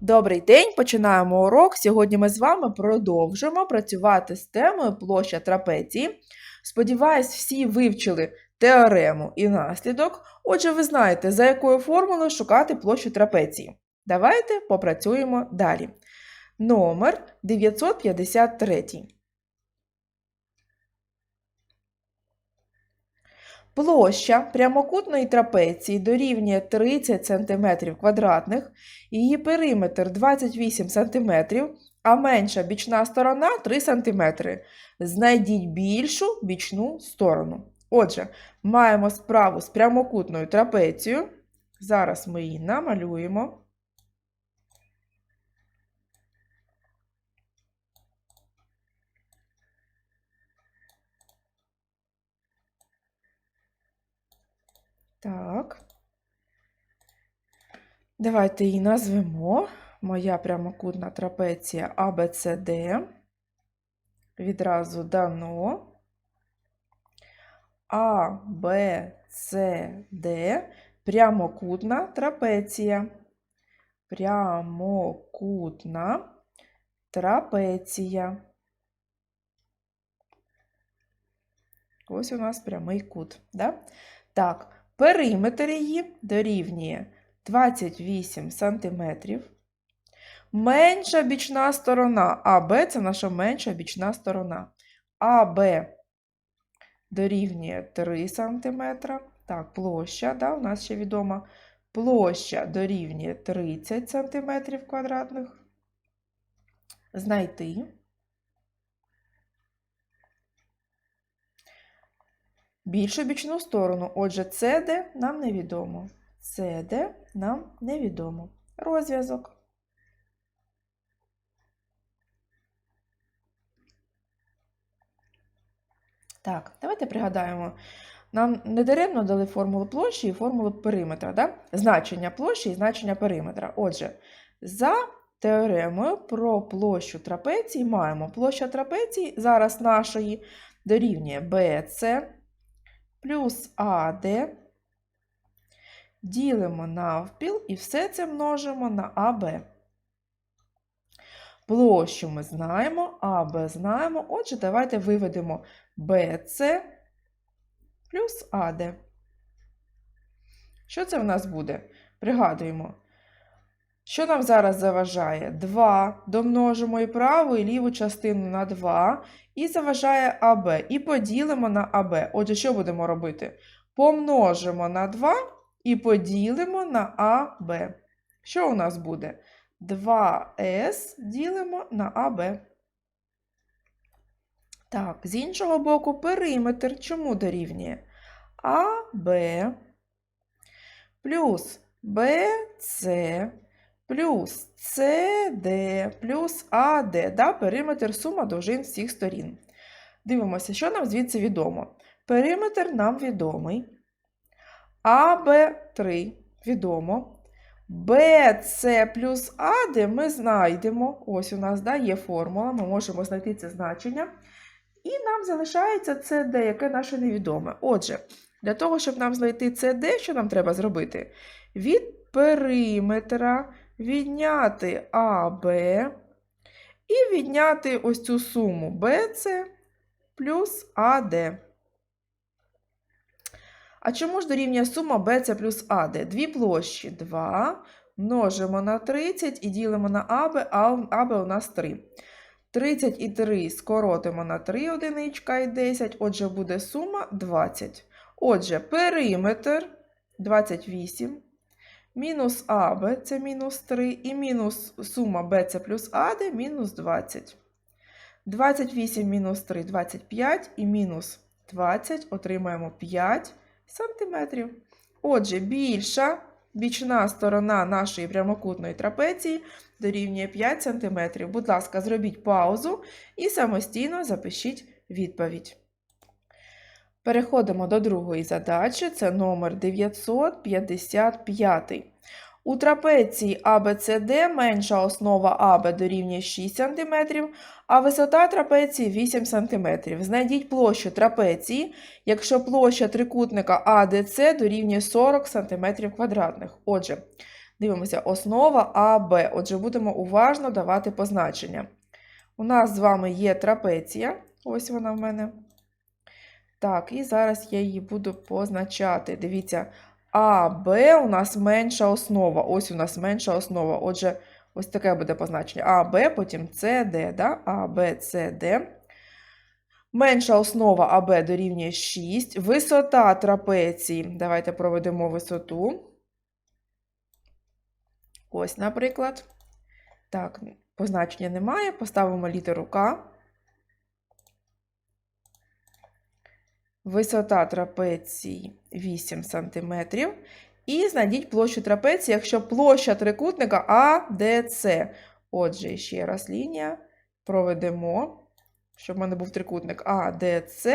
Добрий день, починаємо урок. Сьогодні ми з вами продовжимо працювати з темою площа трапеції. Сподіваюсь, всі вивчили теорему і наслідок. Отже, ви знаєте, за якою формулою шукати площу трапеції. Давайте попрацюємо далі. Номер 953. Площа прямокутної трапеції дорівнює 30 см квадратних, її периметр 28 см, а менша бічна сторона 3 см. Знайдіть більшу бічну сторону. Отже, маємо справу з прямокутною трапецією. Зараз ми її намалюємо. Так. Давайте її назвемо. Моя прямокутна трапеція ABCD. Відразу дано. А, Б, С, Д. Прямокутна трапеція. Прямокутна трапеція. Ось у нас прямий кут. Да? Так, периметр її дорівнює 28 см. Менша бічна сторона АБ це наша менша бічна сторона. АБ дорівнює 3 см. Так, площа, да, у нас ще відома. Площа дорівнює 30 см квадратних. Знайти. Більшу бічну сторону. Отже, CD нам невідомо. CD нам невідомо. Розв'язок. Так, давайте пригадаємо. Нам не даремно дали формулу площі і формулу периметра, да? значення площі і значення периметра. Отже, за теоремою про площу трапеції маємо площа трапеції зараз нашої дорівнює BC плюс АД. Ділимо навпіл і все це множимо на АБ. Площу ми знаємо, АБ знаємо. Отже, давайте виведемо BC плюс АД. Що це в нас буде? Пригадуємо, що нам зараз заважає? 2 домножимо і праву, і ліву частину на 2, і заважає АБ. І поділимо на АБ. Отже, що будемо робити? Помножимо на 2 і поділимо на АБ. Що у нас буде? 2С ділимо на АБ. Так, з іншого боку, периметр чому дорівнює? АБ плюс БЦ плюс СД плюс АД. Да? Периметр сума довжин всіх сторін. Дивимося, що нам звідси відомо. Периметр нам відомий. АБ3 відомо. BC плюс AD ми знайдемо. Ось у нас да, є формула, ми можемо знайти це значення. І нам залишається CD, яке наше невідоме. Отже, для того, щоб нам знайти CD, що нам треба зробити? Від периметра відняти АБ і відняти ось цю суму BC плюс AD. А чому ж дорівнює сума BC плюс AD? Дві площі 2 множимо на 30 і ділимо на АБ, а АБ у нас 3. 30 і 3 скоротимо на 3 одиничка і 10, отже, буде сума 20. Отже, периметр 28, мінус АБ це мінус 3, і мінус сума BC плюс АД мінус 20. 28 мінус 3 – 25, і мінус 20 отримаємо 5 сантиметрів. Отже, більша бічна сторона нашої прямокутної трапеції дорівнює 5 см. Будь ласка, зробіть паузу і самостійно запишіть відповідь. Переходимо до другої задачі, це номер 955. У трапеції ABCD менша основа АБ дорівнює 6 см, а висота трапеції 8 см. Знайдіть площу трапеції, якщо площа трикутника ADC дорівнює 40 см. Отже, Дивимося, основа АБ. Отже, будемо уважно давати позначення. У нас з вами є трапеція. Ось вона в мене. Так, і зараз я її буду позначати. Дивіться, АБ у нас менша основа. Ось у нас менша основа. Отже, ось таке буде позначення. АБ, потім СД, да? АБ, СД. Менша основа АБ дорівнює 6. Висота трапеції. Давайте проведемо висоту. Ось, наприклад. Так, позначення немає. Поставимо літеру К. Висота трапеції 8 см. І знайдіть площу трапеції, якщо площа трикутника АДЦ. Отже, ще раз лінія. Проведемо, щоб в мене був трикутник АДЦ.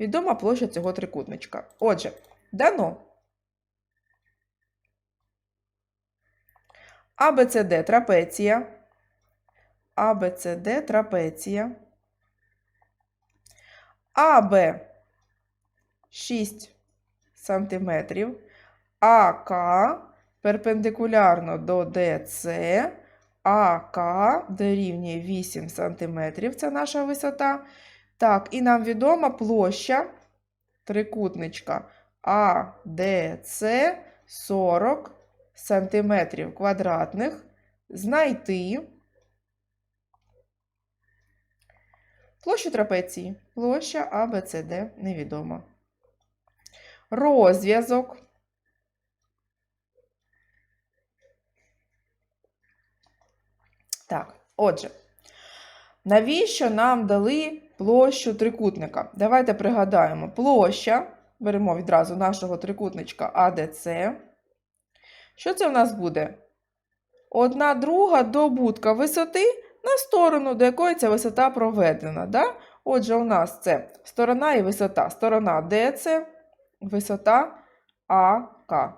Відома площа цього трикутничка. Отже, дано. АБЦД трапеція. АБЦД трапеція. АБ 6 см. АК перпендикулярно до ДЦ. АК дорівнює 8 см. Це наша висота. Так, і нам відома площа трикутничка АДЦ 40 сантиметрів квадратних. Знайти площу трапеції. Площа АБЦД невідома. Розв'язок. Так, отже, навіщо нам дали площу трикутника? Давайте пригадаємо, площа, беремо відразу нашого трикутничка АДЦ. Що це в нас буде? Одна друга добутка висоти на сторону, до якої ця висота проведена. Да? Отже, у нас це сторона і висота. Сторона ДЦ, висота АК.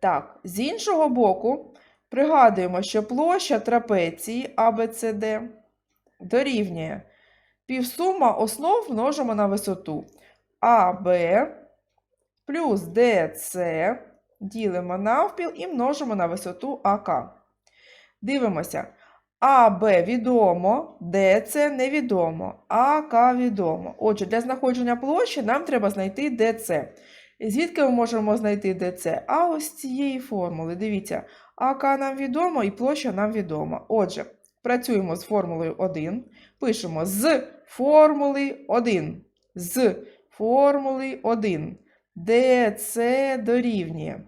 Так, з іншого боку, пригадуємо, що площа трапеції ABCD дорівнює півсума основ множимо на висоту. АБ плюс ДЦ ділимо навпіл і множимо на висоту АК. Дивимося. АБ відомо, ДЦ невідомо, АК відомо. Отже, для знаходження площі нам треба знайти ДЦ. Звідки ми можемо знайти ДЦ? А ось цієї формули. Дивіться, АК нам відомо і площа нам відома. Отже, працюємо з формулою 1. Пишемо з формули 1. З формули 1. ДЦ дорівнює.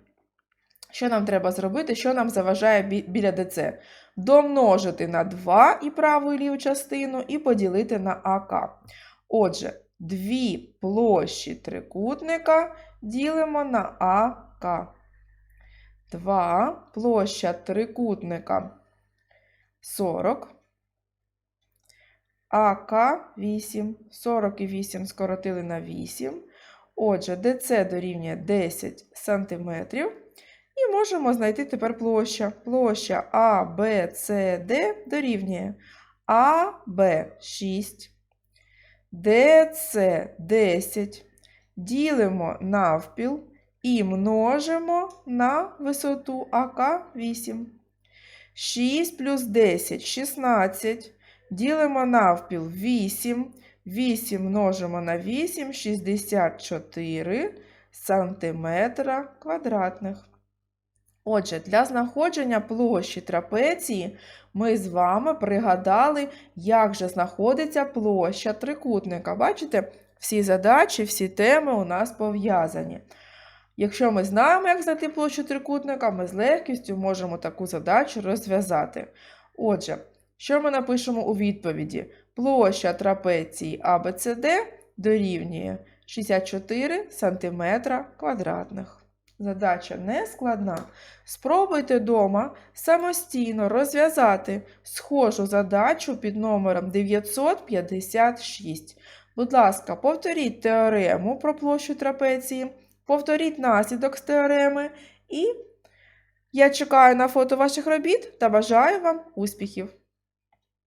Що нам треба зробити? Що нам заважає бі- біля ДЦ? Домножити на 2 і праву і ліву частину, і поділити на АК. Отже, дві площі трикутника ділимо на АК. 2 площа трикутника 40. АК 8. 40 і 8 скоротили на 8. Отже, ДЦ дорівнює 10 см. І можемо знайти тепер площа. Площа ABCD дорівнює АБ 6, ДЦ 10. Ділимо навпіл і множимо на висоту АК 8. 6 плюс 10 16. Ділимо навпіл 8. 8 множимо на 8 64 сантиметра квадратних. Отже, для знаходження площі трапеції ми з вами пригадали, як же знаходиться площа трикутника. Бачите, всі задачі, всі теми у нас пов'язані. Якщо ми знаємо, як знайти площу трикутника, ми з легкістю можемо таку задачу розв'язати. Отже, що ми напишемо у відповіді? Площа трапеції ABCD дорівнює 64 см квадратних. Задача не складна. Спробуйте вдома самостійно розв'язати схожу задачу під номером 956. Будь ласка, повторіть теорему про площу трапеції, повторіть наслідок з теореми і я чекаю на фото ваших робіт та бажаю вам успіхів!